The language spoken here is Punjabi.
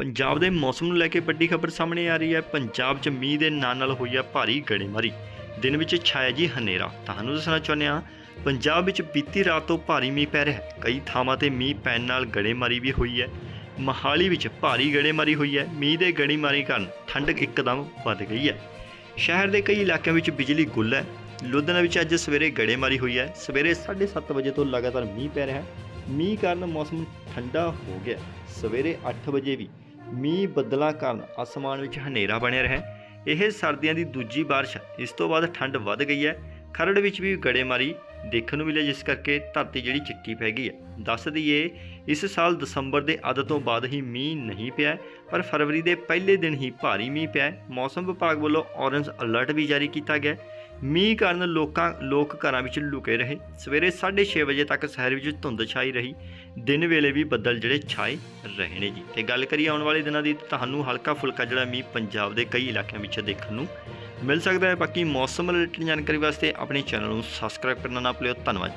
ਪੰਜਾਬ ਦੇ ਮੌਸਮ ਨੂੰ ਲੈ ਕੇ ਵੱਡੀ ਖਬਰ ਸਾਹਮਣੇ ਆ ਰਹੀ ਹੈ। ਪੰਜਾਬ 'ਚ ਮੀਂਹ ਦੇ ਨਾਲ ਨਾਲ ਹੋਈ ਹੈ ਭਾਰੀ ਗੜੇਮਾਰੀ। ਦਿਨ ਵਿੱਚ ਛਾਇਆ ਜੀ ਹਨੇਰਾ। ਤੁਹਾਨੂੰ ਦੱਸਣਾ ਚਾਹੁੰਦੇ ਹਾਂ, ਪੰਜਾਬ ਵਿੱਚ ਬੀਤੀ ਰਾਤ ਤੋਂ ਭਾਰੀ ਮੀਂਹ ਪੈ ਰਿਹਾ ਹੈ। ਕਈ ਥਾਵਾਂ ਤੇ ਮੀਂਹ ਪੈਣ ਨਾਲ ਗੜੇਮਾਰੀ ਵੀ ਹੋਈ ਹੈ। ਮਹਾਲੀ ਵਿੱਚ ਭਾਰੀ ਗੜੇਮਾਰੀ ਹੋਈ ਹੈ। ਮੀਂਹ ਦੇ ਗੜੇਮਾਰੀ ਕਾਰਨ ਠੰਡ ਇੱਕਦਮ ਵੱਧ ਗਈ ਹੈ। ਸ਼ਹਿਰ ਦੇ ਕਈ ਇਲਾਕਿਆਂ ਵਿੱਚ ਬਿਜਲੀ ਗੁੱਲ ਹੈ। ਲੁਧਿਆਣਾ ਵਿੱਚ ਅੱਜ ਸਵੇਰੇ ਗੜੇਮਾਰੀ ਹੋਈ ਹੈ। ਸਵੇਰੇ 7:30 ਵਜੇ ਤੋਂ ਲਗਾਤਾਰ ਮੀਂਹ ਪੈ ਰਿਹਾ ਹੈ। ਮੀਂਹ ਕਾਰਨ ਮੌਸਮ ਠੰਡਾ ਹੋ ਗਿਆ। ਸਵੇਰੇ 8 ਵਜੇ ਵੀ ਮੀਂਹ ਬੱਦਲਾਂ ਕਾਰਨ ਅਸਮਾਨ ਵਿੱਚ ਹਨੇਰਾ ਬਣਿਆ ਰਿਹਾ ਇਹ ਸਰਦੀਆਂ ਦੀ ਦੂਜੀ ਬਾਰਿਸ਼ ਹੈ। ਇਸ ਤੋਂ ਬਾਅਦ ਠੰਡ ਵੱਧ ਗਈ ਹੈ। ਖਰੜ ਵਿੱਚ ਵੀ ਗੜੇਮਾਰੀ ਦੇਖਣ ਨੂੰ ਮਿਲਿਆ, ਜਿਸ ਕਰਕੇ ਧਰਤੀ ਜਿਹੜੀ ਚਿੱਟੀ ਪੈ ਗਈ ਹੈ। ਦੱਸ ਦਈਏ, ਇਸ ਸਾਲ ਦਸੰਬਰ ਦੇ ਅੱਧ ਤੋਂ ਬਾਅਦ ਹੀ ਮੀਂਹ ਨਹੀਂ ਪਿਆ, ਪਰ ਫਰਵਰੀ ਦੇ ਪਹਿਲੇ ਦਿਨ ਹੀ ਭਾਰੀ ਮੀਂਹ ਪਿਆ ਮੌਸਮ ਵਿਭਾਗ ਵੱਲੋਂ ਔਰੰਜ ਅਲਰਟ ਵੀ ਜਾਰੀ ਕੀਤਾ ਗਿਆ ਮੀਂਹ ਕਾਰਨ ਲੋਕਾਂ, ਲੋਕ ਘਰਾਂ ਵਿੱਚ ਲੁਕੇ ਰਹੇ। ਸਵੇਰੇ 6:30 ਵਜੇ ਤੱਕ ਸ਼ਹਿਰ ਵਿੱਚ ਧੁੰਦ ਛਾਈ ਰਹੀ। ਦਿਨ ਵੇਲੇ ਵੀ ਬੱਦਲ ਜਿਹੜੇ ਛਾਏ ਰਹੇ ਨੇ ਜੀ। ਤੇ ਗੱਲ ਕਰੀਏ ਆਉਣ ਵਾਲੇ ਦਿਨਾਂ ਦੀ, ਤੁਹਾਨੂੰ ਹਲਕਾ ਫੁਲਕਾ ਜਿਹੜਾ ਮੀਂਹ ਪੰਜਾਬ ਦੇ ਕਈ ਇਲਾਕਿਆਂ ਵਿੱਚ ਦੇਖਣ ਨੂੰ ਮਿਲ ਸਕਦਾ ਹੈ। ਬਾਕੀ ਮੌਸਮ ਰਿਲੇਟਡ ਜਾਣਕਾਰੀ ਵਾਸਤੇ ਆਪਣੇ ਚੈਨਲ ਨੂੰ ਸਬਸਕ੍ਰਾਈਬ ਕਰਨਾ ਨਾ ਭੁੱਲਿਓ। ਧੰਨਵਾਦ।